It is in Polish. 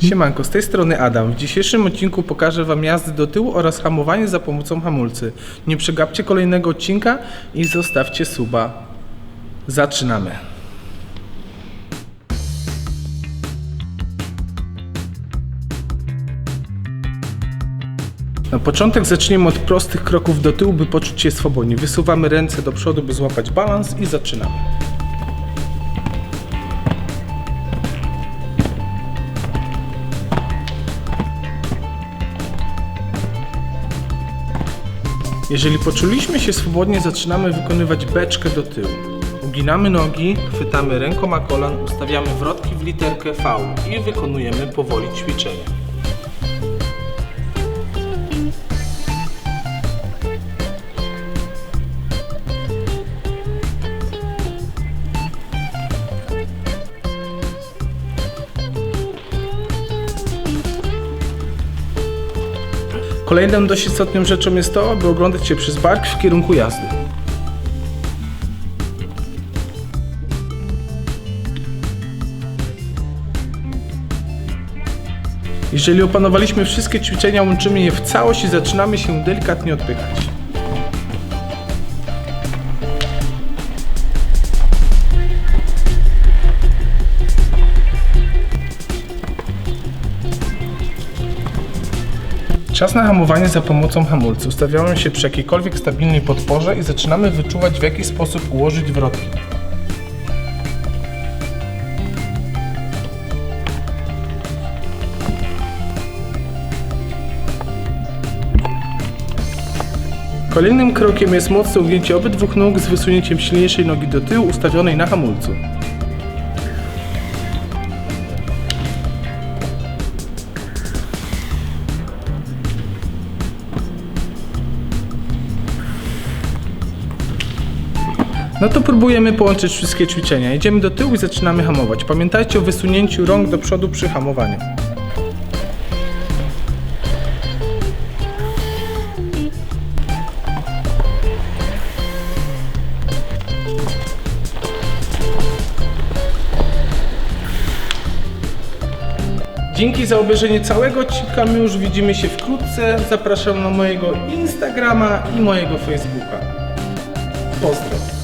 Siemanko, z tej strony Adam. W dzisiejszym odcinku pokażę Wam jazdy do tyłu oraz hamowanie za pomocą hamulcy. Nie przegapcie kolejnego odcinka i zostawcie suba. Zaczynamy. Na początek zaczniemy od prostych kroków do tyłu, by poczuć się swobodnie. Wysuwamy ręce do przodu, by złapać balans i zaczynamy. Jeżeli poczuliśmy się swobodnie, zaczynamy wykonywać beczkę do tyłu. Uginamy nogi, chwytamy rękoma kolan, ustawiamy wrotki w literkę V i wykonujemy powoli ćwiczenie. Kolejną dość istotną rzeczą jest to, aby oglądać się przez bark w kierunku jazdy. Jeżeli opanowaliśmy wszystkie ćwiczenia, łączymy je w całość i zaczynamy się delikatnie odpychać. Czas na hamowanie za pomocą hamulca. Ustawiamy się przy jakiejkolwiek stabilnej podporze i zaczynamy wyczuwać w jaki sposób ułożyć wrotki. Kolejnym krokiem jest mocne ugięcie obydwu nóg z wysunięciem silniejszej nogi do tyłu ustawionej na hamulcu. No to próbujemy połączyć wszystkie ćwiczenia. Idziemy do tyłu i zaczynamy hamować. Pamiętajcie o wysunięciu rąk do przodu przy hamowaniu. Dzięki za obejrzenie całego odcinka. My już widzimy się wkrótce. Zapraszam na mojego Instagrama i mojego Facebooka. Pozdro.